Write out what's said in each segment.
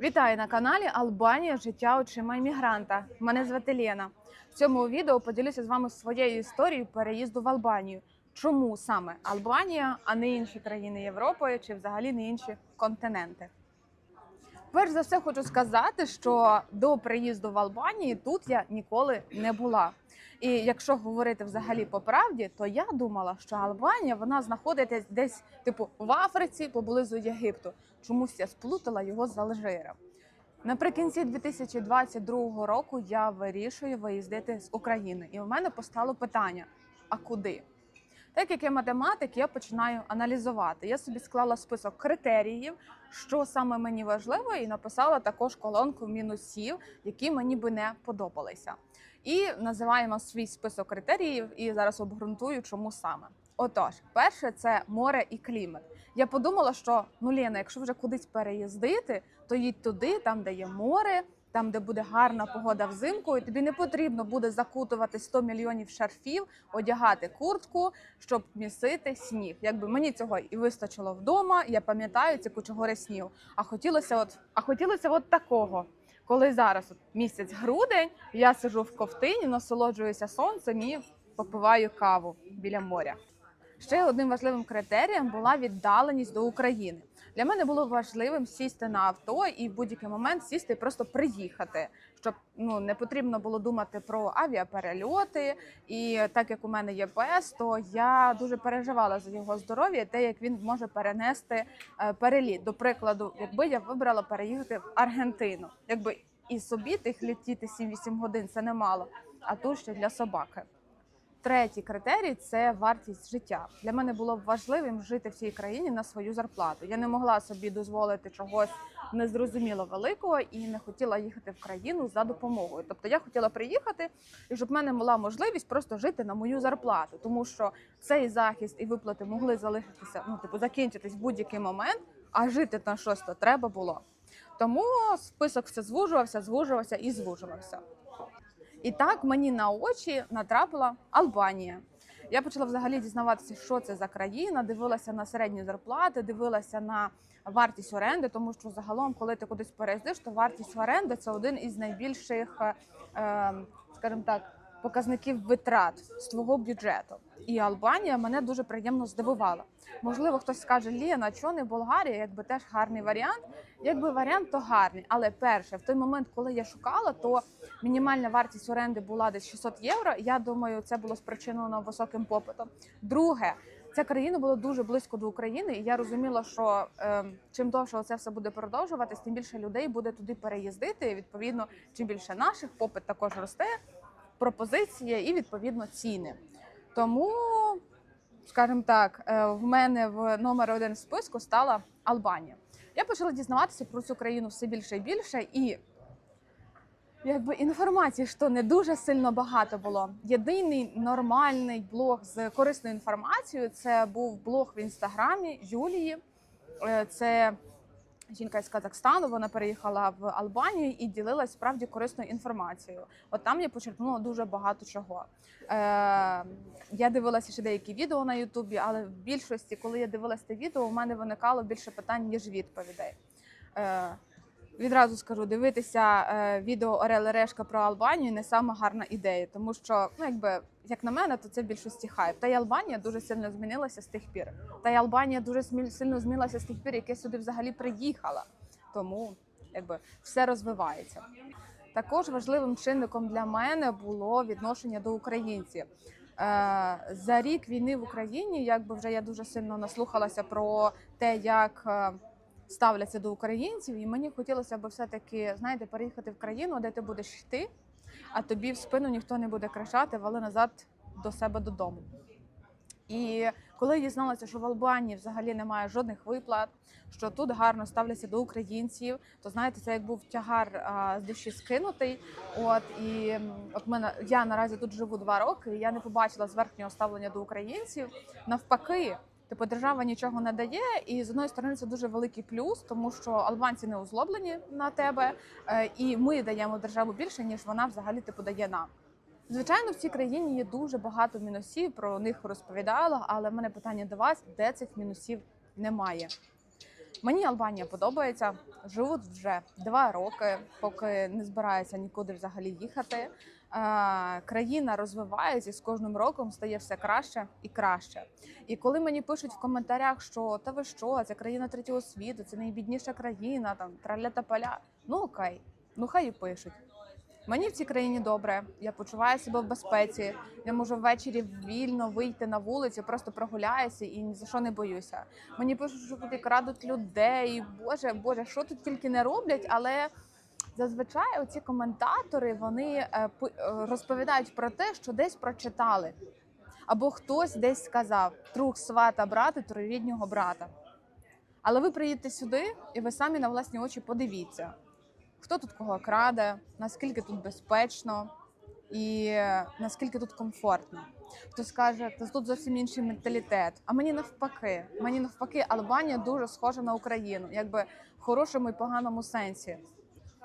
Вітаю на каналі Албанія Життя очима іммігранта. Мене звати Лена. В цьому відео поділюся з вами своєю історією переїзду в Албанію. Чому саме Албанія, а не інші країни Європи чи взагалі не інші континенти? Перш за все, хочу сказати, що до приїзду в Албанії тут я ніколи не була. І якщо говорити взагалі по правді, то я думала, що Албанія вона знаходиться десь типу в Африці поблизу Єгипту. Чомусь я сплутала його з Алжиром. Наприкінці 2022 року я вирішую виїздити з України, і в мене постало питання: а куди? Так як я математик, я починаю аналізувати. Я собі склала список критеріїв, що саме мені важливо, і написала також колонку мінусів, які мені би не подобалися. І називаємо свій список критеріїв, і зараз обґрунтую, чому саме. Отож, перше це море і клімат. Я подумала, що ну Лена, якщо вже кудись переїздити, то їдь туди, там де є море, там де буде гарна погода взимку, і тобі не потрібно буде закутувати 100 мільйонів шарфів, одягати куртку, щоб місити сніг. Якби мені цього і вистачило вдома, я пам'ятаю ці кучугори снів. А хотілося, от а хотілося от такого. Коли зараз от місяць грудень, я сижу в ковтині, насолоджуюся сонцем і попиваю каву біля моря. Ще одним важливим критерієм була віддаленість до України. Для мене було важливим сісти на авто і в будь-який момент сісти і просто приїхати, щоб ну не потрібно було думати про авіаперельоти. І так як у мене є ПС, то я дуже переживала за його здоров'я, те, як він може перенести е, переліт. До прикладу, якби я вибрала переїхати в Аргентину, якби і собі тих літіти 7-8 годин це немало, а тут ще для собаки. Третій критерій це вартість життя. Для мене було важливим жити в цій країні на свою зарплату. Я не могла собі дозволити чогось незрозуміло великого і не хотіла їхати в країну за допомогою. Тобто я хотіла приїхати і щоб в мене була можливість просто жити на мою зарплату, тому що цей захист і виплати могли залишитися, ну типу закінчитись в будь-який момент, а жити на щось то треба було. Тому список все звужувався, звужувався і звужувався. І так мені на очі натрапила Албанія. Я почала взагалі дізнаватися, що це за країна, дивилася на середні зарплати, дивилася на вартість оренди, тому що загалом, коли ти кудись переїздиш, то вартість оренди це один із найбільших, е, скажімо так, показників витрат з твого бюджету. І Албанія мене дуже приємно здивувала. Можливо, хтось скаже, Ліна, чого не Болгарія, якби теж гарний варіант. Якби варіант, то гарний. Але перше, в той момент, коли я шукала, то мінімальна вартість оренди була десь 600 євро. Я думаю, це було спричинено високим попитом. Друге, ця країна була дуже близько до України, і я розуміла, що е, чим довше це все буде продовжуватись, тим більше людей буде туди переїздити. І відповідно, чим більше наших попит також росте, пропозиція і відповідно ціни. Тому, скажімо так, е, в мене в номер один в списку стала Албанія. Я почала дізнаватися про цю країну все більше і більше, і якби інформації що не дуже сильно багато було. Єдиний нормальний блог з корисною інформацією це був блог в інстаграмі Юлії. Е, Це жінка з Казахстану. Вона переїхала в Албанію і ділилась справді корисною інформацією. От там я почерпнула дуже багато чого. Е, я дивилася ще деякі відео на Ютубі, але в більшості, коли я дивилася те відео, у мене виникало більше питань ніж відповідей. Е, Відразу скажу, дивитися е, відео Орели Решка про Албанію не сама гарна ідея, тому що, ну якби як на мене, то це в більшості хайп. Та й Албанія дуже сильно змінилася з тих пір. Та й Албанія дуже сильно змінилася з тих пір, як я сюди взагалі приїхала. Тому якби все розвивається. Також важливим чинником для мене було відношення до українців. Е, За рік війни в Україні, якби вже я дуже сильно наслухалася про те, як е, ставляться до українців, і мені хотілося б все-таки, знаєте, переїхати в країну, де ти будеш йти, а тобі в спину ніхто не буде кричати, вали назад до себе додому. І коли я дізналася, що в Албанії взагалі немає жодних виплат, що тут гарно ставляться до українців, то знаєте, це як був тягар а, з душі скинутий. От і от мене я наразі тут живу два роки. і Я не побачила зверхнього ставлення до українців. Навпаки, типу держава нічого не дає, і з одної сторони це дуже великий плюс, тому що албанці не озлоблені на тебе, е, і ми даємо державу більше ніж вона взагалі типу дає нам. Звичайно, в цій країні є дуже багато мінусів. Про них розповідала, але в мене питання до вас: де цих мінусів немає? Мені Албанія подобається. Живу вже два роки, поки не збираюся нікуди взагалі їхати. Е, країна розвивається і з кожним роком стає все краще і краще. І коли мені пишуть в коментарях, що та ви що, це країна третього світу, це найбідніша країна, там траля та поля. Ну окей, ну хай і пишуть. Мені в цій країні добре, я почуваю себе в безпеці. Я можу ввечері вільно вийти на вулицю, просто прогуляюся і ні за що не боюся. Мені пишуть, що тут крадуть людей. Боже, боже, що тут тільки не роблять, але зазвичай оці коментатори вони е, е, розповідають про те, що десь прочитали. Або хтось десь сказав друг свата брата, троюріднього брата. Але ви приїдете сюди, і ви самі на власні очі подивіться, хто тут кого краде, наскільки тут безпечно і е, наскільки тут комфортно. Хто скаже, та тут зовсім інший менталітет. А мені навпаки, мені навпаки, Албанія дуже схожа на Україну, якби в хорошому і поганому сенсі.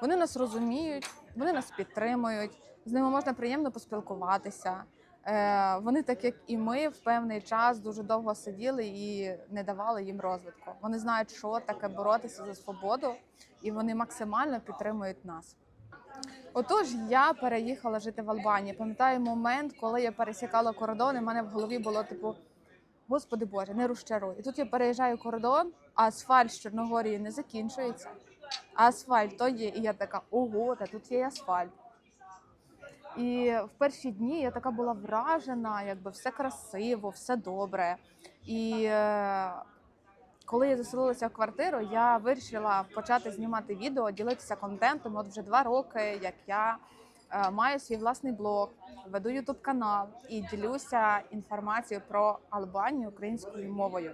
Вони нас розуміють, вони нас підтримують, з ними можна приємно поспілкуватися. Е, вони, так як і ми, в певний час дуже довго сиділи і не давали їм розвитку. Вони знають, що таке боротися за свободу, і вони максимально підтримують нас. Отож, я переїхала жити в Албанії. Пам'ятаю момент, коли я пересікала кордон, і в мене в голові було типу: Господи Боже, не розчаруй. І тут я переїжджаю кордон, а асфальт з Чорногорії не закінчується. Асфальт то є. І я така, ого, та тут є асфальт. І в перші дні я така була вражена, якби все красиво, все добре. І е, коли я заселилася в квартиру, я вирішила почати знімати відео, ділитися контентом. От вже два роки, як я е, маю свій власний блог, веду ютуб канал і ділюся інформацією про Албанію українською мовою.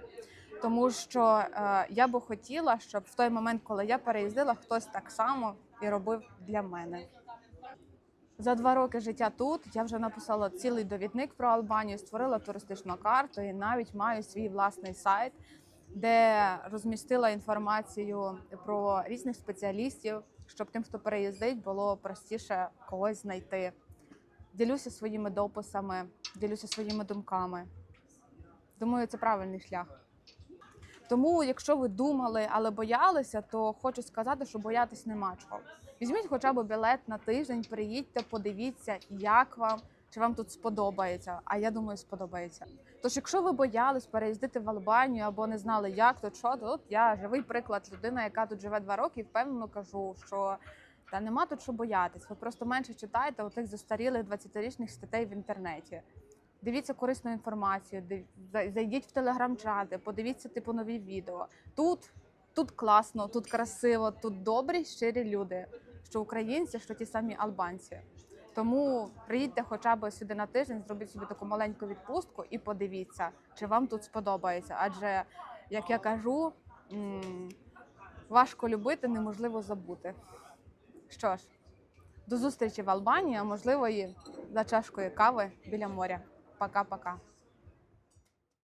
Тому що е, я би хотіла, щоб в той момент, коли я переїздила, хтось так само і робив для мене. За два роки життя тут я вже написала цілий довідник про Албанію, створила туристичну карту і навіть маю свій власний сайт, де розмістила інформацію про різних спеціалістів, щоб тим, хто переїздить, було простіше когось знайти. Ділюся своїми дописами, ділюся своїми думками. Думаю, це правильний шлях. Тому, якщо ви думали, але боялися, то хочу сказати, що боятись нема чого. Візьміть хоча б білет на тиждень, приїдьте, подивіться, як вам, чи вам тут сподобається. А я думаю, сподобається. Тож, якщо ви боялись переїздити в Албанію або не знали, як тут що, то от я живий приклад людина, яка тут живе два роки, і впевнено кажу, що та нема тут що боятись. Ви просто менше читаєте отих застарілих 20-річних статей в інтернеті. Дивіться корисну інформацію, зайдіть в телеграм-чати, подивіться типу нові відео. Тут, тут класно, тут красиво, тут добрі, щирі люди, що українці, що ті самі албанці. Тому приїдьте хоча б сюди на тиждень, зробіть собі таку маленьку відпустку і подивіться, чи вам тут сподобається. Адже, як я кажу, важко любити, неможливо забути. Що ж, до зустрічі в Албанії, а можливо, і за чашкою кави біля моря. Пока-пока.